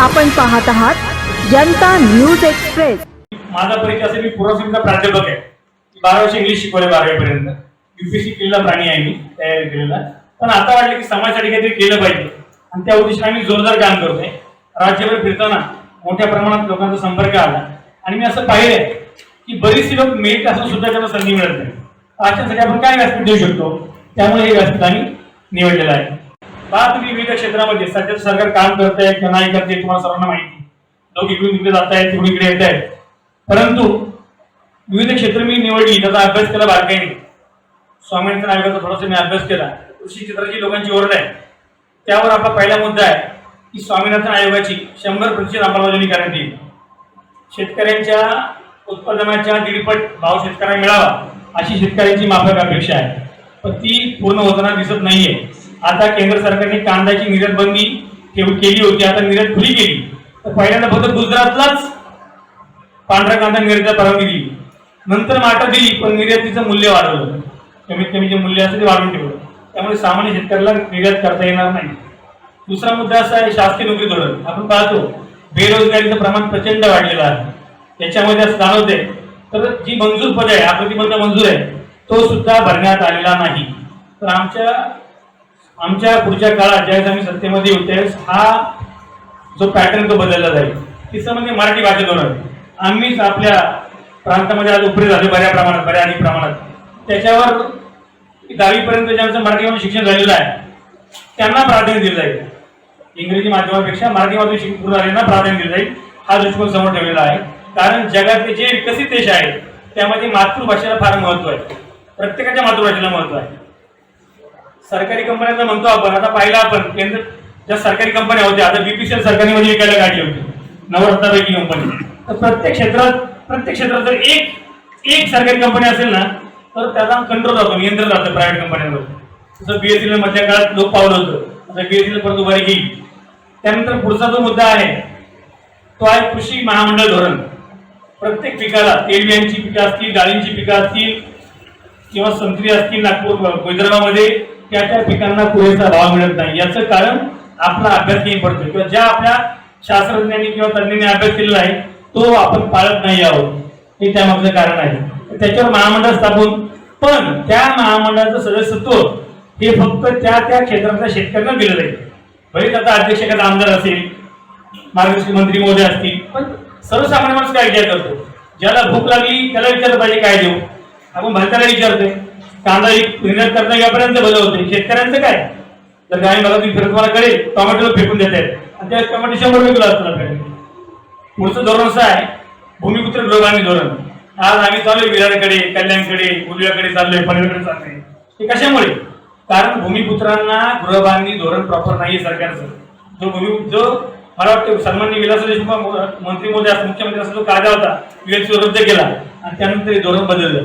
आपण पाहत आहात जनता न्यूज एक्सप्रेस. माझा परिचय असेल मी पूर्वसिंगचा प्राध्यापक आहे. बारा वर्ष इंग्लिश शिकवले बारावीपर्यंत. युपीएससी केलेला प्राणी आहे मी तयारी केलेला. पण आता वाटलं की समाजासाठी काहीतरी केलं पाहिजे. आणि त्या उद्देशाने मी जोरदार काम करतोय. राज्यभर फिरताना मोठ्या प्रमाणात लोकांचा संपर्क आला. आणि मी असं पाहिलंय की बरीचशी लोक मेरिट असून सुद्धा त्यांना संधी मिळत नाही. अशासाठी आपण काय व्यासपीठ देऊ शकतो? त्यामुळे हे व्यासपीठ आम्ही निवडलेलं आहे. पहा तुम्ही विविध क्षेत्रामध्ये सध्या सरकार काम करत आहे किंवा नाही करते तुम्हाला सर्वांना माहिती. लोक इकडून तिकडे जात आहेत तिकडून इकडे येत आहेत परंतु विविध क्षेत्र मी निवडली त्याचा अभ्यास केला बारकाईने स्वामीनाथन आयोगाचा थोडासा मी अभ्यास केला. कृषी क्षेत्राची लोकांची ओरड आहे. त्यावर आपला पहिला मुद्दा आहे की स्वामीनाथन आयोगाची शंभर प्रतिशत अंमलबजावणी करण्यात येईल. शेतकऱ्यांच्या उत्पादनाच्या दीडपट भाव शेतकऱ्यांना मिळावा अशी शेतकऱ्यांची माफक अपेक्षा आहे. पण ती पूर्ण होताना दिसत नाहीये. आता केंद्र सरकारने कांद्याची निर्यात बंदी केली होती आता निर्यात खुली केली तर पहिल्यांदा फक्त गुजरातलाच पांढरा कांदा निर्यात परवानगी दिली. नंतर माटा दिली पण निर्यातीचं मूल्य वाढवलं. कमीत कमी जे मूल्य असेल ते वाढवून ठेवलं. त्यामुळे सामान्य शेतकऱ्याला निर्यात करता येणार नाही. दुसरा मुद्दा असा आहे शासकीय नोकरी धोरण. आपण पाहतो बेरोजगारीचं प्रमाण प्रचंड वाढलेलं आहे. त्याच्यामध्ये असं जाणवते तर जी मंजूर पद आहे अप्रतिबंध मंजूर आहे तो सुद्धा भरण्यात आलेला नाही. तर आमच्या आमच्या पुढच्या काळात ज्यावेळेस आम्ही सत्तेमध्ये येऊ त्यावेळेस हा जो पॅटर्न तो बदलला जाईल. तिसरं म्हणजे मराठी भाषा धोरण. आम्हीच आपल्या प्रांतामध्ये आज उपरी झाले बऱ्या प्रमाणात बऱ्या आणि प्रमाणात. त्याच्यावर दहावीपर्यंत ज्यांचं मराठीमध्ये शिक्षण झालेलं आहे त्यांना प्राधान्य दिलं जाईल. इंग्रजी माध्यमापेक्षा मराठी माध्यम शिक्षण पूर्ण झालेल्यांना प्राधान्य दिलं जाईल. हा दृष्टिकोन समोर ठेवलेला आहे. कारण जगातले जे विकसित देश आहेत त्यामध्ये मातृभाषेला फार महत्त्व आहे. प्रत्येकाच्या मातृभाषेला महत्त्व आहे. सरकारी कंपन्यांना म्हणतो आपण आता पाहिलं आपण केंद्र ज्या सरकारी कंपन्या होत्या आता बीपीसीएल सरकारने मध्ये विकायला काढली होती. नवरत्नापैकी कंपनी तर प्रत्येक क्षेत्रात प्रत्येक क्षेत्रात जर एक एक सरकारी कंपनी असेल ना तर त्याचा कंट्रोल जातो नियंत्रण जातं प्रायव्हेट कंपन्यांवर जसं बीएससीएल मधल्या काळात लोक पावलं होतं. आता बीएससीएल परत उभारी घेईल त्यानंतर पुढचा जो मुद्दा आहे तो आहे कृषी महामंडळ धोरण. प्रत्येक पिकाला तेलबियांची पिकं असतील डाळींची पिकं असतील किंवा संत्री असतील नागपूर विदर्भामध्ये त्या त्या पिकांना पुरेसा भाव मिळत नाही. याचं कारण आपला अभ्यास नाही पडतो किंवा ज्या आपल्या शास्त्रज्ञांनी किंवा तज्ञांनी अभ्यास केलेला आहे तो आपण पाळत नाही आहोत. हे त्यामागचं कारण आहे. त्याच्यावर महामंडळ स्थापन. पण त्या महामंडळाचं सदस्यत्व हे फक्त त्या त्या क्षेत्रातल्या शेतकऱ्यांना दिलं जाईल बरेच आता अध्यक्ष एखादा आमदार असेल मार्गदर्शक मंत्री मोदी असतील पण सर्वसामान्य माणूस काय विचार करतो? ज्याला भूक लागली त्याला विचारलं पाहिजे काय देऊ? आपण भारताला विचारतोय. कांदा एक निर्यात करता यापर्यंत भलं होते. शेतकऱ्यांचं काय? तर गाय मला तुम्ही फिरत तुम्हाला कळेल टोमॅटोला फेकून देत आहेत आणि त्या टोमॅटो शंभर रुपये किलो असतात आपल्याकडे. पुढचं धोरण असं आहे भूमिपुत्र गृहबांधी धोरण. आज आम्ही चाललोय विरारकडे कल्याणकडे उजव्याकडे चाललोय पनवेलकडे चाललोय. हे कशामुळे? कारण भूमिपुत्रांना गृहबांधणी धोरण प्रॉपर नाहीये सरकारचं. जो भूमी जो मला वाटतं सन्मान्य विलास देशमुख मंत्री मोदी मुख्यमंत्री असं जो कायदा होता. विवेक रद्द केला. आणि त्यानंतर हे धोरण बदललं.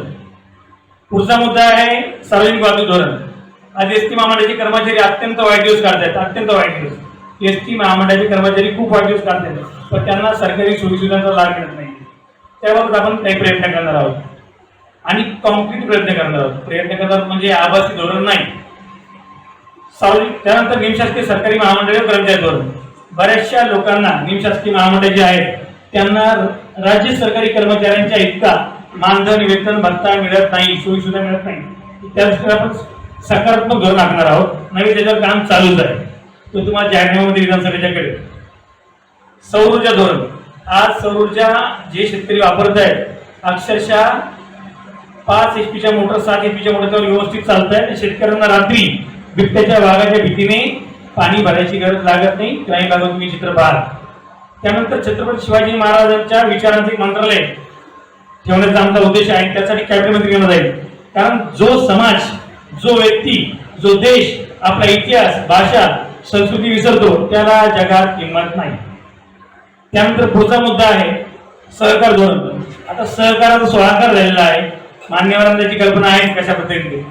पुढचा मुद्दा आहे सार्वजनिक वाहतूक धोरण. आज एस टी महामंडळाचे कर्मचारी अत्यंत वाईट दिवस काढतात अत्यंत वाईट दिवस. एस टी महामंडळाचे कर्मचारी खूप वाईट दिवस काढतात पण त्यांना सरकारी सुविधांचा लाभ मिळत नाही. त्याबाबत आपण काही प्रयत्न करणार आहोत. आणि कॉन्क्रीट प्रयत्न करणार आहोत. प्रयत्न करणार म्हणजे आभासी धोरण नाही. सार्वजनिक त्यानंतर निमशासकीय सरकारी महामंडळ कर्मचारी धोरण. बऱ्याचशा लोकांना निमशासकीय महामंडळ जे आहेत त्यांना राज्य सरकारी कर्मचाऱ्यांच्या इतका मानधन वेतन भत्ता मिळत नाही सोयी सुद्धा मिळत नाही. त्या दृष्टीने आपण सकारात्मक धोरण आखणार आहोत. नवीन त्याच्यावर काम चालूच आहे. तो तुम्हाला जाहीरनाम्यामध्ये विधानसभेच्याकडे सौर ऊर्जा धोरण. आज सौर ऊर्जा जे शेतकरी वापरत आहेत अक्षरशः पाच एच पीच्या मोटर सात एच पीच्या मोटरच्यावर व्यवस्थित चालत आहे शेतकऱ्यांना रात्री बिबट्याच्या वाघाच्या भीतीने पाणी भरायची गरज लागत नाही. काही भागात तुम्ही चित्र पाहाल त्यानंतर छत्रपती शिवाजी महाराजांच्या विचारांचे एक मंत्रालय ठेवण्याचा आमचा उद्देश आहे त्यासाठी कॅबिनेट मंत्री घेण्यात जाईल. कारण जो समाज जो व्यक्ती जो देश आपला इतिहास भाषा संस्कृती विसरतो त्याला जगात किंमत नाही. त्यानंतर पुढचा मुद्दा आहे सहकार धोरण. आता सहकाराचा सोळाकार झालेला आहे मान्यवरांना त्याची कल्पना आहे कशा पद्धतीने.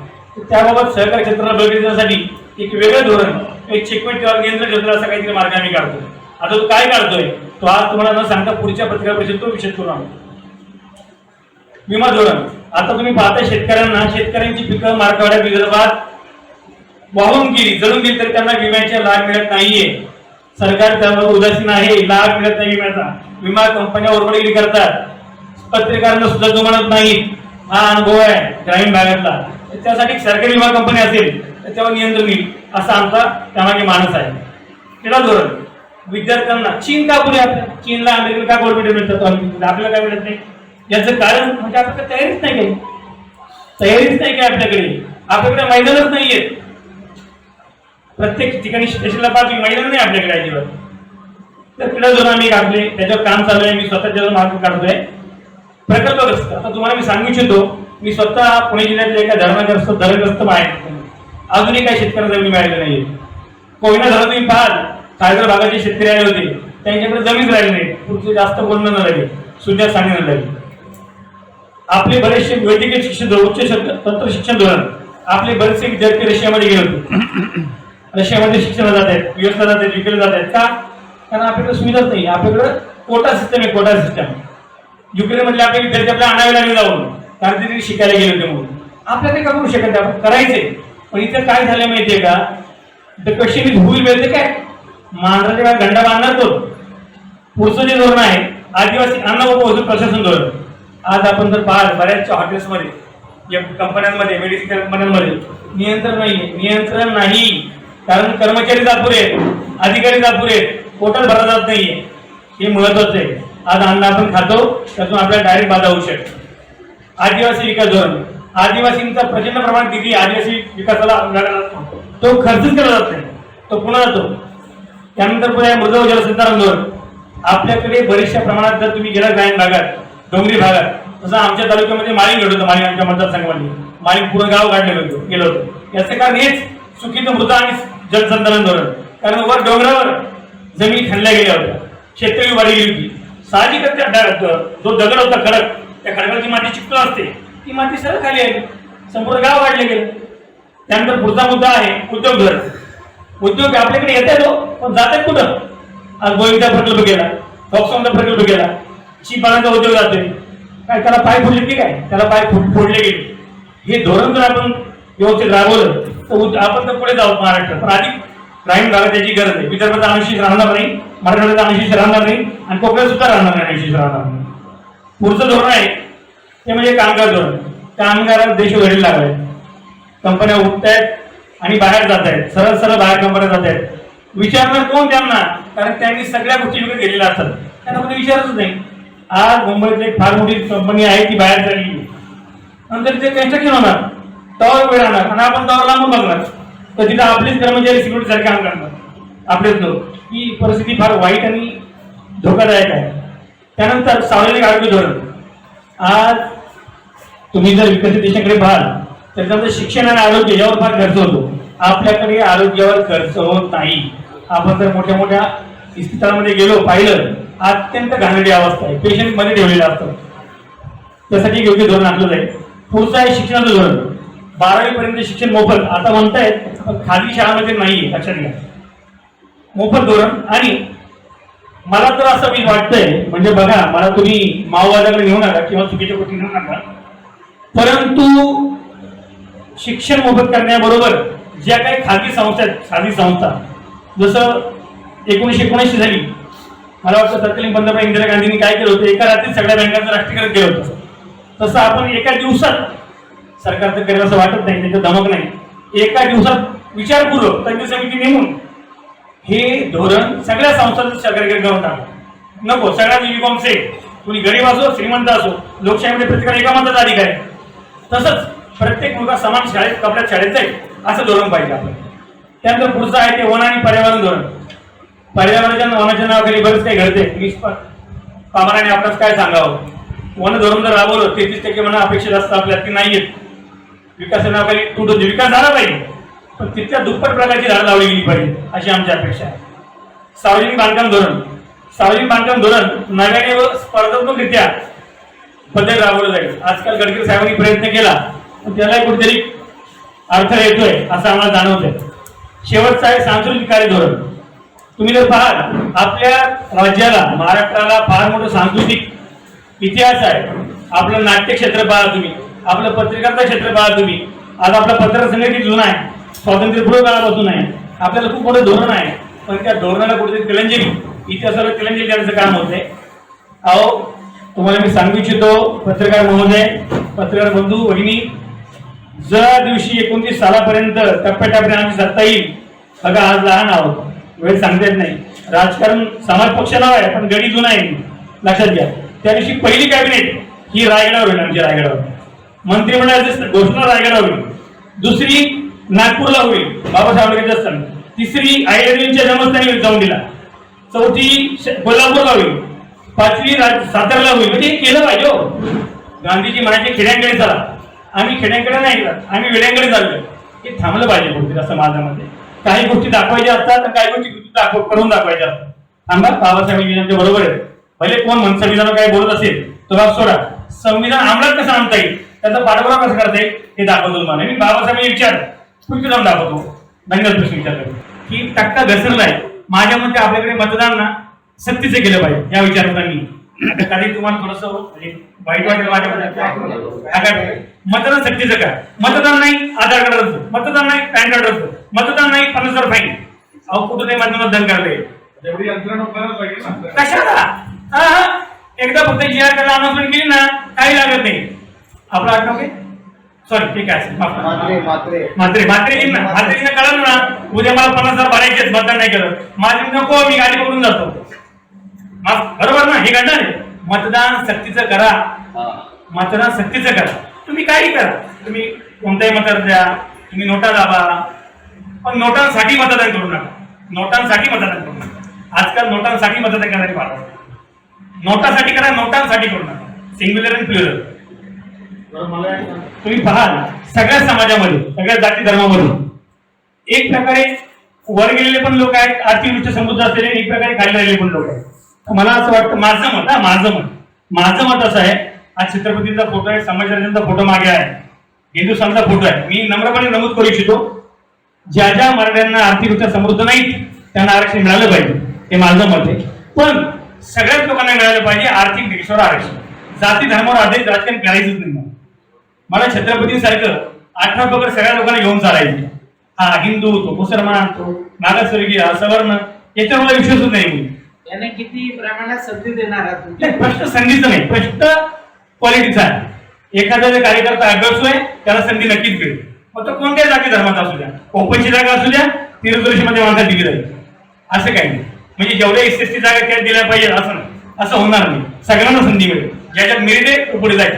त्याबाबत सहकार क्षेत्राला बघण्यासाठी एक वेगळं धोरण एक चेकमेट किंवा नियंत्रण क्षेत्र असा काहीतरी मार्ग आम्ही काढतो आता तो काय काढतोय तो आज तुम्हाला न सांगता पुढच्या पत्रिका परिषद तो विषय करू आणतो विमा धोरण. आता तुम्ही पाहता शेतकऱ्यांना शेतकऱ्यांची पिकं मराठवाड्यात विदर्भात वाहून गेली जळून गेली तरी त्यांना विम्याचे लाभ मिळत नाहीये. सरकार त्यावर उदासीन आहे लाभ मिळत नाही विम्याचा. विमा कंपन्या ओरबडगिरी करतात. पत्रकारांना सुद्धा जुमानत नाही हा अनुभव आहे ग्रामीण भागातला. त्यासाठी सरकारी विमा कंपनी असेल त्याच्यावर नियंत्रण येईल असा आमचा त्यामागे मानस आहे. क्रीडा धोरण. विद्यार्थ्यांना चीन का पुढे आपल्या? चीनला अमेरिकेला का गोल्ड मेडल मिळतात? आपल्याला काय मिळत नाही? याचं कारण म्हणजे आपल्याकडे तयारीच नाही काही तयारीच नाही काय आपल्याकडे. आपल्याकडे मैदानच नाहीये. प्रत्येक ठिकाणी स्टेशनला पाच मैदान नाही आपल्याकडे अजिबात. तर क्रीडा धोरण आम्ही काढले त्याच्यावर काम चालू आहे मी स्वतः त्याचा मार्ग काढतोय. प्रकल्पग्रस्त. आता तुम्हाला मी सांगू इच्छितो मी स्वतः पुणे जिल्ह्यातले एका धरणग्रस्त धरणग्रस्त आहे. अजूनही काही शेतकऱ्यांना जमीन मिळाली नाही कोयना धरण तुम्ही पाहाल सायगर भागाचे शेतकरी आले होते. त्यांच्याकडे जमीन राहिली नाही. पुढचे जास्त बोलणं न लागेल सुद्धा सांगणं लागेल आपले बरेचसे वैद्यकीय शिक्षण धोरण उच्च तंत्र शिक्षण धोरण. आपले बरेचसे विद्यार्थी रशियामध्ये गेले होते. रशियामध्ये शिक्षणाला जात आहेत युएसला जात आहेत युकेला जात आहेत. का? कारण आपल्याकडे सुविधाच नाही. आपल्याकडे कोटा सिस्टम आहे कोटा सिस्टम युक्रेनमधले आपले विद्यार्थी आपल्या आणावे लागले जाऊन. कारण ते शिकायला गेले होते म्हणून. आपल्याला ते करू शकत आपण? करायचे पण इथं काय झालं माहितीये का? द क्वेश्चन इज हुईल मिळते काय? मांजराच्या वेळा गंडा बांधणार तो पुढचं जे धोरण आहे. आदिवासी अन्न व प्रशासन धोरण. आज आपण जर पाहाल बऱ्याचशा हॉटेल्समध्ये या कंपन्यांमध्ये मेडिसिन कंपन्यांमध्ये नियंत्रण नाही नियंत्रण नाही. कारण कर्मचारी जापूर आहेत अधिकारी जापूर आहेत पोटल भरला जात नाहीये. हे महत्वाचं आहे. आज अन्न आपण खातो त्यातून आपल्याला डायरेक्ट बाधा होऊ शकते. आदिवासी विकास धोरण. आदिवासींचा प्रचंड प्रमाणात निधी आदिवासी विकासाला तो खर्चच केला जात नाही. तो पुन्हा जातो. त्यानंतर पुढे मृदा व जलसंधारण धोरण. आपल्याकडे बरेचशा प्रमाणात जर तुम्ही गेला ग्रामीण भागात डोंगरी भागात. तसं आमच्या तालुक्यामध्ये माळी घडत होतं माळी आमच्या मतदारसंघामध्ये. माळी पूर्ण गाव काढलेलं होतं गेलं होतं. याचं कारण हेच चुकीचं मृदा आणि जलसंधारण धोरण. कारण वर डोंगरावर जमीन खणल्या गेल्या होत्या. शेतकरी वाढी गेली होती. साहजिकच त्या जो दगड होता खडक त्या खडकाची माती चिकट असते ती माती सरळ खाली आली. संपूर्ण गाव वाढले गेलं. त्यानंतर पुढचा मुद्दा आहे उद्योग धोरण. उद्योग आपल्याकडे येत आहे तो पण जातात कुठं? आज गोविंदा प्रकल्प केला फॉक्सॉनचा प्रकल्प गेला. चिपाण्याचा उद्योग जातोय काय त्याला पाय फोडले की काय? त्याला पाय फुट फोडले गेले. हे धोरण जर आपण व्यवस्थित राबवलं तर आपण तर पुढे जाऊ महाराष्ट्र पण आधी क्राईम भागात त्याची गरज आहे विदर्भाचा अनुशेष राहणार नाही मराठवाड्याचा अनुशेष राहणार नाही आणि कोकणात सुद्धा राहणार नाही अनुशेष राहणार नाही पुढचं धोरण आहे ते म्हणजे कामगार धोरण. कामगारांना देश घडील लागलाय कंपन्या उठत आहेत आणि बाहेर जात आहेत. सरळ सरळ बाहेर कंपन्या जात आहेत. विचारणार कोण त्यांना? कारण त्यांनी सगळ्या गोष्टी विकत घेतलेल्या असतात. त्यांना कोणी विचारच नाही. आज मुंबईतली एक फार मोठी कंपनी आहे ती बाहेर चालली. नंतर ते कन्स्ट्रक्शन होणार. तवर वेळ राहणार. आणि आपण तवर लांबून बघणार. तर तिथं आपलेच कर्मचारी सिक्युरिटी सारखे काम करणार. आपलेच लोक. ही परिस्थिती फार वाईट आणि धोकादायक आहे. त्यानंतर सार्वजनिक आरोग्य धोरण. आज तुम्ही जर विकसित देशाकडे पाहाल तर त्याचं शिक्षण आणि आरोग्य यावर फार खर्च होतो. आपल्याकडे आरोग्यावर खर्च होत नाही. आपण जर मोठ्या मोठ्या इस्पितळामध्ये गेलो पाहिलं अत्यंत घाणेरडी अवस्था आहे. पेशंटमध्ये ठेवलेलं असतं. त्यासाठी योग्य धोरण आखलं जाईल. पुढचं आहे शिक्षणाचं धोरण. बारावी पर्यंत शिक्षण मोफत. आता म्हणतायत पण खाजगी शाळांमध्ये नाहीये लक्षात घ्या. मोफत धोरण. आणि मला तर असं मी वाटतंय म्हणजे बघा मला तुम्ही माओवाद्याकडे घेऊ नका किंवा चुकीच्या गोष्टी घेऊ नका. परंतु शिक्षण मोफत करण्याबरोबर ज्या काही खाजगी संस्था आहेत खाजगी संस्था जसं एकोणीसशे एकोणऐंशी झाली मला वाटतं तत्कालीन पंतप्रधान इंदिरा गांधींनी काय केलं होतं? एका रात्रीत सगळ्या बँकांचं राष्ट्रीयकरण केलं होतं. तसं आपण एका दिवसात सरकार तर करेल असं वाटत नाही त्याचं धमक नाही. एका दिवसात विचारपूर्वक तज्ञ समिती नेमून हे धोरण सगळ्या संस्थांचं सहकार्य करून टाकलं नको सगळ्यात युनिफॉर्म सेम गरीब असो श्रीमंत असो लोकशाहीमध्ये प्रत्येकाला एका मताचा अधिकार आहे. तसंच प्रत्येक मुलगा समान शाळेत कपड्यात शाळेत जाईल असं धोरण पाहिजे आपण त्यानंतर पुढचं आहे ते वन आणि पर्यावरण धोरण. पर्यावरणाच्या वनाच्या नावाखाली बरेच काही घडते. मी पामराने आपल्यास काय सांगावं? वन धोरण जर राबवलं तेहतीस टक्के म्हणा अपेक्षित असतं आपल्यात की नाही येत विकासाच्या नावाखाली तुटून विकास झाला पाहिजे. पण तितक्या दुप्पट प्रकारची झाडं लावली गेली पाहिजे अशी आमची अपेक्षा आहे. सार्वजनिक बांधकाम धोरण. सार्वजनिक बांधकाम धोरण नव्याने व स्पर्धात्मकरित्या पद्धत राबवलं जाईल. आजकाल गडकरी साहेबांनी प्रयत्न केला पण त्यालाही कुठेतरी अडथळा येतोय असं आम्हाला जाणवतंय. शेवटचं आहे सांस्कृतिक कार्य धोरण. तुम्ही जर पाहाल आपल्या राज्याला महाराष्ट्राला फार मोठं सांस्कृतिक इतिहास आहे. आपलं नाट्य क्षेत्र पहा तुम्ही. आपलं पत्रकारिता क्षेत्र पाहा तुम्ही. आज आपला पत्रकार संघटित जुना आहे. स्वातंत्र्यपूर्व काळापासून आहे. आपल्याला खूप मोठं धोरण आहे. पण त्या धोरणाला कुठेतरी तिलंजली इतिहासाला तिलंजली देण्याचं काम होत आहे अहो तुम्हाला मी सांगू इच्छितो पत्रकार महोदय पत्रकार बंधू वहिनी ज्या दिवशी एकोणतीस सालापर्यंत टप्प्याटप्प्याने आमची सत्ता येईल. बघा आज लहान आहोत. वेळ सांगता येत नाही. राजकारण समाज पक्ष नाव आहे पण गडी जुना आहे. लक्षात घ्या. त्या दिवशी पहिली कॅबिनेट ही रायगडावर होईल आमच्या रायगडावर. मंत्रिमंडळाची घोषणा रायगडावर होईल दुसरी नागपूरला होईल बाबासाहेब आंबेडकर स्थान तिसरी आयर्लंडच्या जन्मस्थानी जाऊन दिला. चौथी श- कोल्हापूरला होईल. पाचवी राज- सातारला होईल. म्हणजे हे केलं पाहिजे हो. गांधीजी म्हणायचे खेड्यांकडे चला. आम्ही खेड्यांकडे नाही जात. आम्ही वेड्यांकडे चाललो हे थांबलं पाहिजे कुठे असं माझ्या मते काही गोष्टी दाखवायच्या असतात तर काही गोष्टी कृती दाखव करून दाखवायच्या असतात. थांबा बाबासाहेब विधानाच्या बरोबर आहे भले कोण म्हण संविधान काय बोलत असेल तो भाग सोडा. संविधान अंमलात कसं आणता येईल? त्याचा पाठपुरावा कसा करता येईल? हे दाखवतो तुम्हाला. मी बाबासाहेब विचार पुढे जाऊन दाखवतो. धन्यवाद प्रश्न विचारतो. की टक्का घसरलाय. माझ्या मते आपल्याकडे मतदान ना सक्तीचे केलं पाहिजे. या विचारांनी काही तुम्हाला थोडस वाईट वाटेल मते. मतदान सक्तीचं काय मतदान नाही आधार कार्ड असतो मतदान नाही पॅन कार्ड असतो मतदान नाही पन्नास हजार फाईन अहो कुठं नाही माझं मतदान ना. कशाला. एकदा फक्त जी आर अनाउन्समेंट केली ना काही लागत नाही. आपलं आठवण काय सॉरी ठीक आहे. मात्रे मात्रे. ना. म्हात्रेजींना कळलं ना. उद्या मला पन्नास हजार भरायचे मतदान नाही केलं माझे नको मी गाडी पकडून जातो. माफ- बरोबर ना? हे घडणार आहे. मतदान सक्तीचं करा. मतदान सक्तीचं करा. तुम्ही काही करा. तुम्ही कोणताही मतदार द्या. तुम्ही नोटा दाबा. पण नोटांसाठी मतदान करू नका. नोटांसाठी मतदान करू नका. आजकाल नोटांसाठी मतदान करणारी आहे. नोटासाठी करा नोटांसाठी करू नका. सिंग्युलर एक सांग. तुम्ही पाहाल सगळ्या समाजामध्ये सगळ्या जाती धर्मामध्ये एक प्रकारे वर गेलेले पण लोक आहेत आर्थिकदृष्ट्या समृद्ध असलेले एक प्रकारे खाली राहिलेले पण लोक आहेत. मला असं वाटतं माझं मत हा माझं मत. माझं मत असं आहे हा छत्रपतीचा फोटो आहे समाजराजांचा फोटो मागे आहे. हिंदुस्थानचा फोटो आहे. मी नम्रपणे नमूद करू इच्छितो ज्या ज्या मराठ्यांना आर्थिकरित्या समृद्ध नाहीत त्यांना आरक्षण मिळालं पाहिजे. हे माझं मत आहे. पण सगळ्याच लोकांना मिळालं पाहिजे आर्थिक दिक्षेवर आरक्षण. जाती धर्मावर आधारित राजकारण करायचंच नाही. मला. मला छत्रपतींसारखं अठरा पकड सगळ्या लोकांना घेऊन चालायचे. हा हिंदू तो मुसलमान तो मागासवर्गीय हा सवर्ण याच्यावर मला विश्वासच नाही. मुली याने किती प्रमाणात संधी देणार आहात तुम्ही? नाही, प्रश्न संधीचा नाही. प्रश्न क्वालिटीचा आहे. एखादा जर कार्यकर्ता अभ्यासू आहे त्याला संधी नक्कीच मिळेल मग तो कोणत्याही जाती धर्माचा असू द्या? ओपनची जागा असू द्या मध्ये माणसाला दिली जाईल. असं काही नाही. म्हणजे जेवढ्या एस एस टी जागा त्या दिल्या पाहिजे असं नाही. असं होणार नाही. सगळ्यांना संधी मिळेल. ज्याच्यात मेरिट आहे तो पुढे जाईल.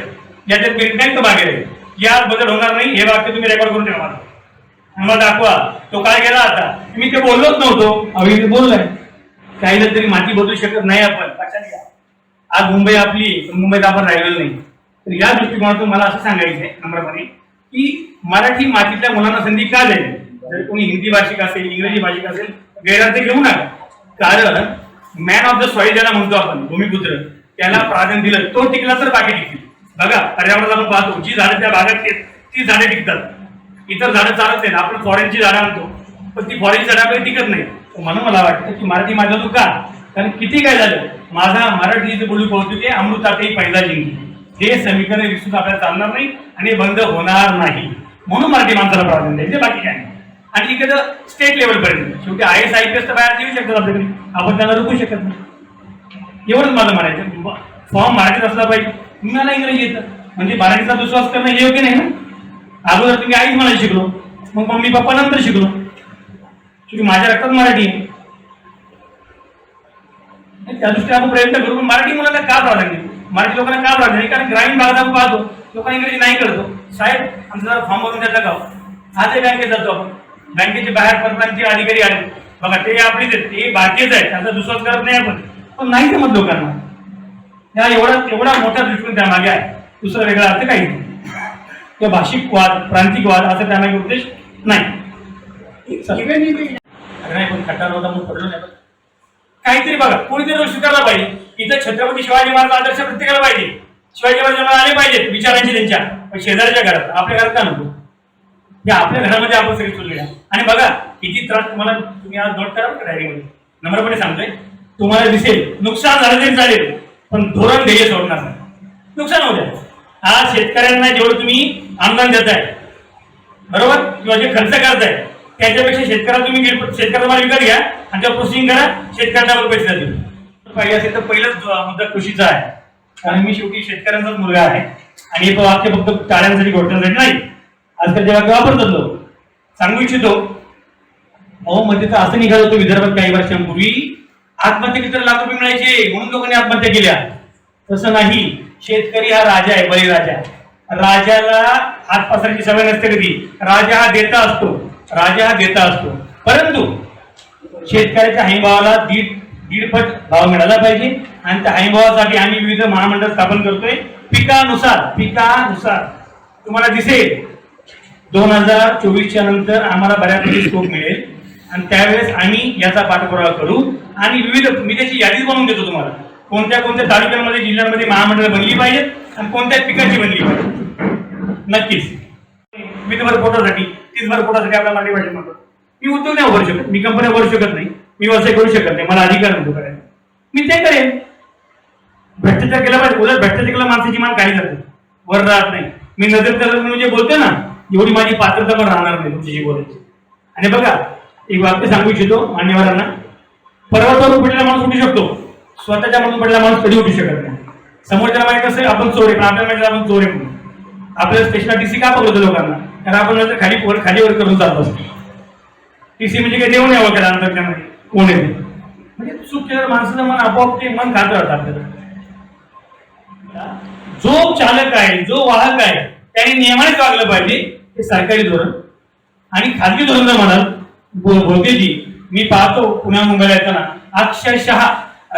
ज्याच्यात मेरिट नाही तो मागे राहील. या बदल होणार नाही हे वाक्य तुम्ही रेकॉर्ड करून ठेवा मला. दाखवा. तो काय केला आता? मी ते बोललोच नव्हतो. अहो ते बोललोय काहीला तरी माती बदलू शकत नाही आपण. लक्षात घ्या आज मुंबई आपली मुंबईत आपण राहिलेलो नाही. तर या दृष्टिकोनातून मला असं सांगायचं आहे नम्रपणे की मराठी मातीतल्या मुलांना संधी का द्यावी जर कोणी हिंदी भाषिक असेल इंग्रजी भाषिक असेल गैरअर्थ घेऊ नका. कारण मॅन ऑफ द सॉइल ज्याला म्हणतो आपण भूमिपुत्र त्याला प्राधान्य दिलं तो टिकला तर बाकी टिकतील. बघा पर्यावरणात आपण पाहतो जी झाडं त्या भागात ती झाडे टिकतात. इतर झाडं चालत नाहीत आपण फॉरेनची झाडं आणतो पण ती फॉरेनची झाडं आपल्याला टिकत नाही म्हणून मला वाटतं की मराठी माझा तू का कारण किती काय झालं माझा मराठी बोलू बोलू की अमृतातही पहिला जिंकली. हे समीकरण विसरून आपल्याला चालणार नाही आणि बंद होणार नाही. म्हणून मराठी माणसाला प्राधान्य द्यायचे. बाकी काय नाही. आणि इकडं स्टेट लेवलपर्यंत शेवटी I S I P S तर बाहेर येऊ शकतात आपल्याकडे. आपण त्यांना रोखू शकत नाही. एवढंच मला म्हणायचं फॉर्म मराठीत असला पाहिजे. मला इंग्रजी येतं. म्हणजे मराठीचा विश्वास करणं हे योग्य नाही ना? अगोदर तुम्ही आईच म्हणायला शिकलो. मग मम्मी पप्पा नंतर शिकलो. शेवटी माझ्या रक्तात मराठी आहे. त्या दृष्टीने आपण प्रयत्न करू पण मराठी मुलांना का प्राधान्य मराठी लोकांना का प्राधान्य नाही कारण ग्रामीण भागात आपण पाहतो लोकांना इंग्रजी नाही कळतो. साहेब आमचा जरा फॉर्म भरून त्याचा गाव. आजही बँकेत जातो आपण. बँकेचे बाहेर परप्रांतीय अधिकारी आले. बघा ते आपलीच आहेत ते भारतीयच आहेत त्यांचा विश्वास करत नाही आपण. पण नाही जमत लोकांना. या एवढा एवढा मोठा दृष्टिकोन त्यामागे आहे. दुसरा वेगळा अर्थ काही नाही. किंवा भाषिक वाद प्रांतिक वाद असा त्यामागे उद्देश नाही. नाही पण खड्डा नव्हता म्हणून पडलो नाही काहीतरी बघा कोणीतरी रोज स्वीकारला पाहिजे. इथं छत्रपती शिवाजी महाराज आदर्श प्रत्येकाला पाहिजे. शिवाजी महाराजांना आले पाहिजेत विचारांचे त्यांच्या. पण शेजारच्या घरात आपल्या घरात का नको? हे आपल्या घरामध्ये आपण सगळी चुलले आणि बघा किती त्रास तुम्हाला तुम्ही आज नोट करा डायरीमध्ये नम्रपणे सांगतोय तुम्हाला दिसेल नुकसान झालं तरी चालेल पण धोरण ध्येय सोडणार नाही. नुकसान होऊ द्या. आज शेतकऱ्यांना जेवढं तुम्ही अनुदान देताय बरोबर? किंवा जे खर्च करताय त्याच्यापेक्षा शेतकऱ्याला तुम्ही गिर- शेतकऱ्याला माल विकत घ्या आणि त्या प्रोसेसिंग करा शेतकऱ्यांना डबल पैसे जातील पाहिजे असेल तर पहिलाच मुद्दा कृषीचा आहे. कारण मी शेवटी शेतकऱ्यांचाच मुलगा आहे. आणि हे वाक्य फक्त टाळ्यांसाठी घोटण्यासाठी नाही. आजकाल ते वाक्य वापरतात लोक सांगू इच्छितो अहो मध्ये तर असं निघालं होतं विदर्भात काही वर्षांपूर्वी. आत्महत्या किती लाख रुपये मिळायचे म्हणून लोकांनी आत्महत्या केल्या. तसं नाही. शेतकरी हा राजा आहे बळीराजा. राजाला हात पसरायची सवय नसते कधी. राजा हा देता असतो. राजा देता असतो. परंतु शेतकऱ्याच्या हमीभावाला दीड दीडपट भाव मिळाला पाहिजे. आणि त्या हमीभावासाठी आम्ही विविध महामंडळ स्थापन करतोय. पिकानुसार पिकानुसार तुम्हाला दिसेल दोन हजार चोवीसच्या नंतर आम्हाला बऱ्यापैकी स्कोप मिळेल. आणि त्यावेळेस आम्ही याचा पाठपुरावा करू. आणि विविध मी त्याची यादीच बनवून देतो तुम्हाला. कोणत्या कोणत्या तालुक्यांमध्ये जिल्ह्यांमध्ये महामंडळ बनली पाहिजेत आणि कोणत्या पिकाची बनली पाहिजे. नक्कीच. वीसभर पोटासाठी तीसभर पोटासाठी आपला मांडी पाहिजे म्हणतो मी उद्योग नाही उभारू शकत. मी कंपन्या उभारू शकत नाही. मी व्यवसाय करू शकत नाही. मला अधिकार नको करायला मी ते करेन. भ्रष्टाचार केला पाहिजे. उलट भ्रष्टाचार केला माणसाची मान काही जाते वर राहत नाही. मी नजर तर मी म्हणजे बोलते ना एवढी माझी पात्रता पण राहणार नाही तुमच्याशी बोलायची. आणि बघा एक वाक्य सांगू इच्छितो मान्यवरांना. पर्वतावर पडलेला माणूस उठू शकतो. स्वतःच्या मधून पडलेला माणूस कधी उठू शकत नाही. समोरच्याला माहिती कसं आहे, आपण चोरे पण आपल्याला माहिती आपण चोरे म्हणून. आपल्याला स्टेशनला टीसी का पकडतो लोकांना? कारण आपण नंतर खाली वर खालीवर करून चालत असतो. तिसरी म्हणजे काय देऊन यावं त्याला अंतर्ज्ञामध्ये कोण येते म्हणजे चूक केल्यावर माणसाचं मन आपोआप ते मन खात राहतं आपल्याला. जो चालक आहे जो वाहक आहे त्याने नियमानेच वागलं पाहिजे हे सरकारी धोरण. आणि खाजगी धोरण जर म्हणाल भोगेजी मी पाहतो पुण्या मुंबईला येताना अक्षरशः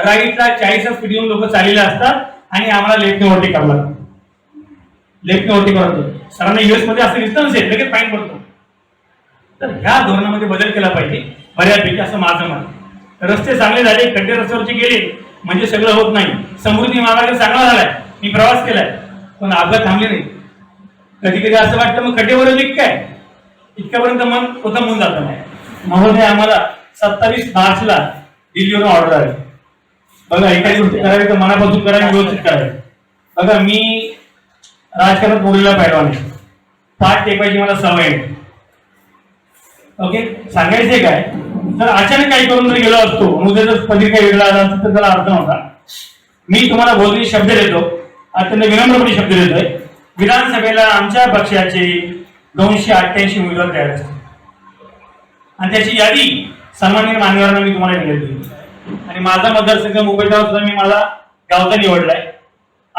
राईटला चाळीसच पिढीहून लोक चाललेले असतात आणि आम्हाला लेफ्टने ओव्हरटेक करावं लागतं लेफ्ट ओव्हरटेक करतो. सरांना युएसमध्ये असं दिसतं आहे लगेच फाईन पडतो. तर ह्या धोरणामध्ये बदल केला पाहिजे. बऱ्यापैकी असं माझं मत. रस्ते चांगले झाले खड्डे रस्त्यावरचे गेले म्हणजे सगळं होत नाही. समृद्धी महामार्ग चांगला झालाय मी प्रवास केलाय पण अपघात थांबले नाही कधी कधी असं वाटतं मग खड्डेवर लिक काय? इतक्यापर्यंत मन प्रथम होऊन जातं नाही महोदय आम्हाला सत्तावीस मार्चला दिल्लीवरून ऑर्डर आली. बघा एखादी गोष्ट करावी तर मनापासून करावी व्यवस्थित करावी बघा मी राजकारणात बोललेला पैलवान आहे पाठ टेपायची मला सवय आहे. ओके सांगायचंय काय? जर अचानक काही करून जर गेलो असतो उद्या जर पत्रिका वेगळा आला तर त्याला अर्थ नव्हता. मी तुम्हाला बोलणी शब्द देतो. अत्यंत विनम्रपणे शब्द देतोय. विधानसभेला आमच्या पक्षाचे दोनशे अठ्ठ्याऐंशी उमेदवार तयार असतात आणि त्याची यादी सन्मान्य मान्यवरांना मी तुम्हाला दिली आणि माझा मतदारसंघ मुंबईचा सुद्धा मी मला गावचा निवडलाय.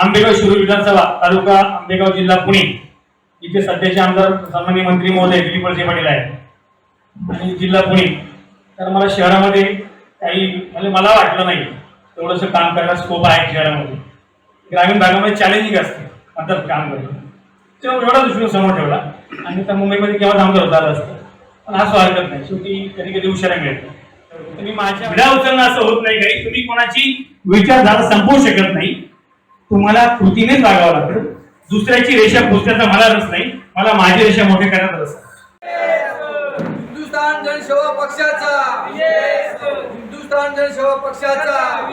आंबेगाव शिरूर विधानसभा तालुका आंबेगाव जिल्हा पुणे. इथे सध्याचे आमदार सन्मान्य मंत्री महोदय दिलीप वळसे पाटील आहेत. आणि जिल्हा पुणे. तर मला शहरामध्ये काही म्हणजे मला वाटलं नाही तेवढंसं काम करायला स्कोप आहे शहरामध्ये. ग्रामीण भागामध्ये चॅलेंजिंग असते आता काम करणं. तेव्हा एवढा दृष्टिकोन समोर ठेवला. आणि त्या मुंबईमध्ये केव्हा आमदार होता असतं. पण हा स्वागत नाही. शेवटी कधी कधी उशिरा मिळतो. तुम्ही माझ्या विडा उचलणं असं होत नाही काही. तुम्ही कोणाची विचारधारा संपवू शकत नाही. तुम्हाला कृतीनेच वागावं लागतं. दुसऱ्याची रेषा पुसण्याचा मला रस नाही. मला माझी रेषा मोठे करण्यात रस हिंदुस्थान जनसेवा पक्षाचा. हिंदुस्थान जनसेवा पक्षाचा.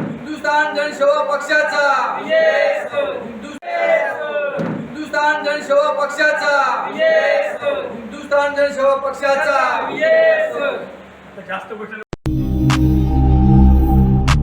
हिंदुस्थान जनसेवा पक्षाचा. हिंदु- हिंदुस्थान जनसेवा पक्षाचा. हिंदुस्थान जनसेवा पक्षाचा. जास्त गोष्ट